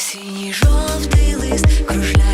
Осінній жовтий лист кружляє